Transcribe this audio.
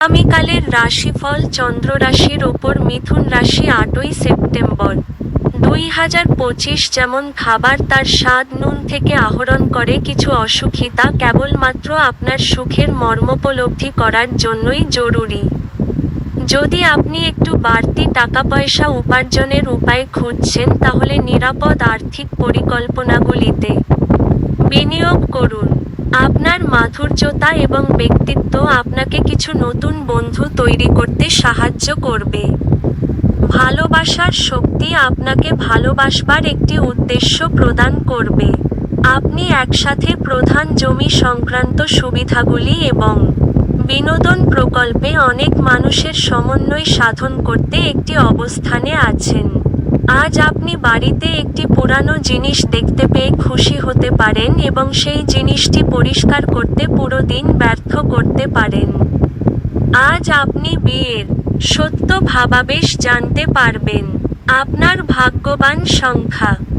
আগামীকালের রাশিফল চন্দ্র রাশির ওপর মিথুন রাশি আটই সেপ্টেম্বর। দুই হাজার পঁচিশ যেমন খাবার তার স্বাদ নুন থেকে আহরণ করে কিছু অসুখী, তা কেবলমাত্র আপনার সুখের মর্মোপলব্ধি করার জন্যই জরুরি। যদি আপনি একটু বাড়তি টাকা পয়সা উপার্জনের উপায় খুঁজছেন, তাহলে নিরাপদ আর্থিক পরিকল্পনাগুলিতে বিনিয়োগ করুন। আপনার মাধুর্যতা এবং ব্যক্তিত্ব আপনাকে কিছু নতুন বন্ধু তৈরি করতে সাহায্য করবে। ভালোবাসার শক্তি আপনাকে ভালোবাসবার একটি উদ্দেশ্য প্রদান করবে। আপনি একসাথে প্রধান জমি সংক্রান্ত সুবিধাগুলি এবং বিনোদন প্রকল্পে অনেক মানুষের সমন্বয় সাধন করতে একটি অবস্থানে আছেন। আজ আপনি বাড়িতে একটি পুরানো জিনিস দেখতে পেয়ে খুশি হতে পারেন এবং সেই জিনিসটি পরিষ্কার করতে পুরো দিন ব্যর্থ করতে পারেন। আজ আপনি বিয়ের সত্য ভাবাবেশ জানতে পারবেন। আপনার ভাগ্যবান সংখ্যা।